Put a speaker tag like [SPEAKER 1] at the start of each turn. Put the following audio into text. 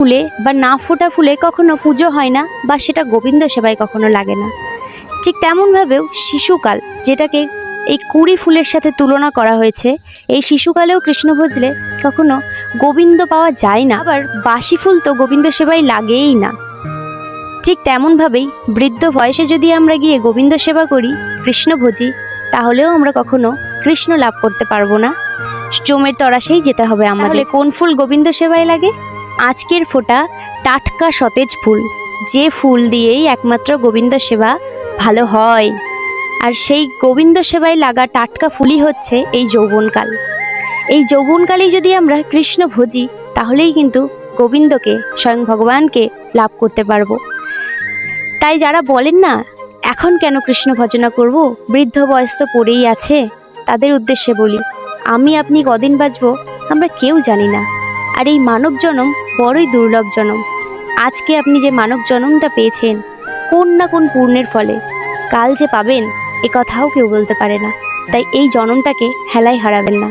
[SPEAKER 1] ফুলে বা না ফোটা ফুলে কখনো পুজো হয় না বা সেটা গোবিন্দ সেবায় কখনো লাগে না। ঠিক তেমনভাবেও শিশুকাল, যেটাকে এই কুড়ি ফুলের সাথে তুলনা করা হয়েছে, এই শিশুকালেও কৃষ্ণ ভজলে কখনো গোবিন্দ পাওয়া যায় না। আবার বাসি ফুল তো গোবিন্দ সেবায় লাগেই না। ঠিক তেমনভাবেই বৃদ্ধ বয়সে যদি আমরা গিয়ে গোবিন্দ সেবা করি, কৃষ্ণ ভজি, তাহলেও আমরা কখনো কৃষ্ণ লাভ করতে পারব না। জমের তরাসেই যেতে হবে আমাদের। কোন ফুল গোবিন্দ সেবায় লাগে? আজকের ফোঁটা টাটকা সতেজ ফুল, যে ফুল দিয়েই একমাত্র গোবিন্দ সেবা ভালো হয়। আর সেই গোবিন্দ সেবায় লাগা টাটকা ফুলই হচ্ছে এই যৌবনকাল। এই যৌবনকালেই যদি আমরা কৃষ্ণ ভজি, তাহলেই কিন্তু গোবিন্দকে, স্বয়ং ভগবানকে লাভ করতে পারব। তাই যারা বলেন না, এখন কেন কৃষ্ণ ভজনা করব? বৃদ্ধ বয়স তো পড়েই আছে। তাদের উদ্দেশ্যে বলি, আমি আপনি কদিন বাঁচব আমরা কেউ জানি না। আর এই মানব জনম বড়ই দুর্লভ জনম আজকে আপনি যে মানব জনমটা পেয়েছেন, কোন না কোন পূর্ণের ফলে, কাল যে পাবেন, এ কথাও কেউ বলতে পারে না। তাই এই জনমটাকে হেলায় হারাবেন না।